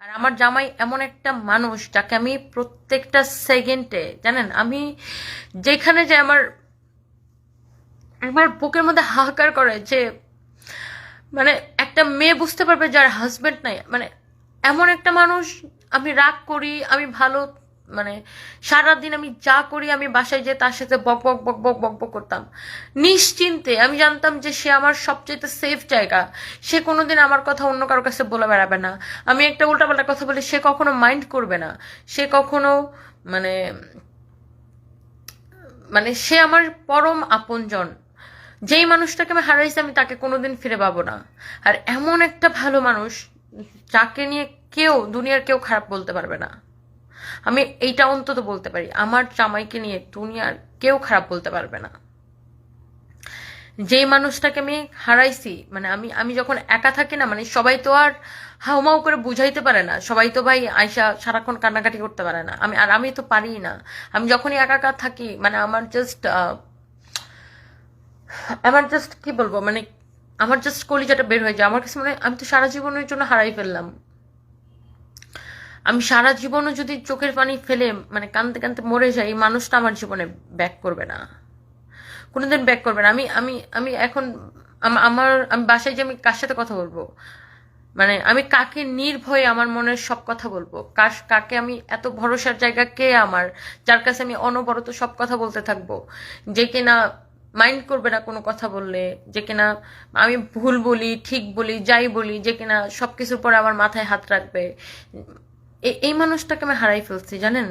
আর আমার জামাই এমন একটা মানুষ যাকে আমি প্রত্যেকটা সেকেন্ডে, জানেন, আমি যেখানে যে আমার আমার বুকের মধ্যে হাহাকার করে যে মানে একটা মেয়ে বুঝতে পারবে যার হাজবেন্ড নাই। মানে এমন একটা মানুষ আমি রাগ করি, আমি ভালো মানে সারাদিন আমি যা করি আমি বাসায় যে তার সাথে বক বক বক বক বক বক করতাম। নিশ্চিন্তে আমি জানতাম যে সে আমার সবচেয়ে সেফ জায়গা। সে কোনোদিন আমার কথা অন্য কারোর কাছে বলে বেড়াবে না। আমি একটা উল্টাপাল্টা কথা বলি, সে কখনো মাইন্ড করবে না। সে কখনো মানে মানে সে আমার পরম আপনজন। যেই মানুষটাকে আমি হারাইছি আমি তাকে কোনোদিন ফিরে পাবো না। আর এমন একটা ভালো মানুষ, যাকে নিয়ে কেউ, দুনিয়ার কেউ খারাপ বলতে পারবে না। আমি এইটা অন্তত বলতে পারি, আমার জামাইকে নিয়ে দুনিয়ার কেউ খারাপ বলতে পারবে না। যেই মানুষটাকে আমি হারাইছি মানে আমি আমি যখন একা থাকি না মানে সবাই তো আর হাউমাউ করে বুঝাইতে পারে না, সবাই তো ভাই আয়সা সারাক্ষণ কান্নাকাটি করতে পারে না। আমি, আর আমি তো পারি না। আমি যখনই একা একা থাকি মানে আমার জাস্ট আমার জাস্ট কি বলব মানে আমার জাস্ট কলিজাটা বের হয়ে যায়। আমার কাছে মানে আমি তো সারা জীবনের জন্য হারাই ফেললাম। আমি সারা জীবনও যদি চোখের পানি ফেলে মানে কানতে কানতে মরে যাই, এই মানুষটা আমার জীবনে ব্যাক করবে না। কোনোদিন ব্যাক করবে না। আমি আমি আমি এখন আমার, আমি বাসায় যে আমি কার সাথে কথা বলব? মানে আমি কাকে নির্ভয়ে আমার মনের সব কথা বলব? কার, কাকে আমি এত ভরসার জায়গা কে আমার, যার কাছে আমি অনবরত সব কথা বলতে থাকব? যে কিনা মাইন্ড করবে না কোনো কথা বললে, যে কিনা আমি ভুল বলি, ঠিক বলি, যাই বলি, যে কিনা সব কিছুর পরে আমার মাথায় হাত রাখবে। এই মানুষটাকে আমি হারাই ফেলছি জানেন?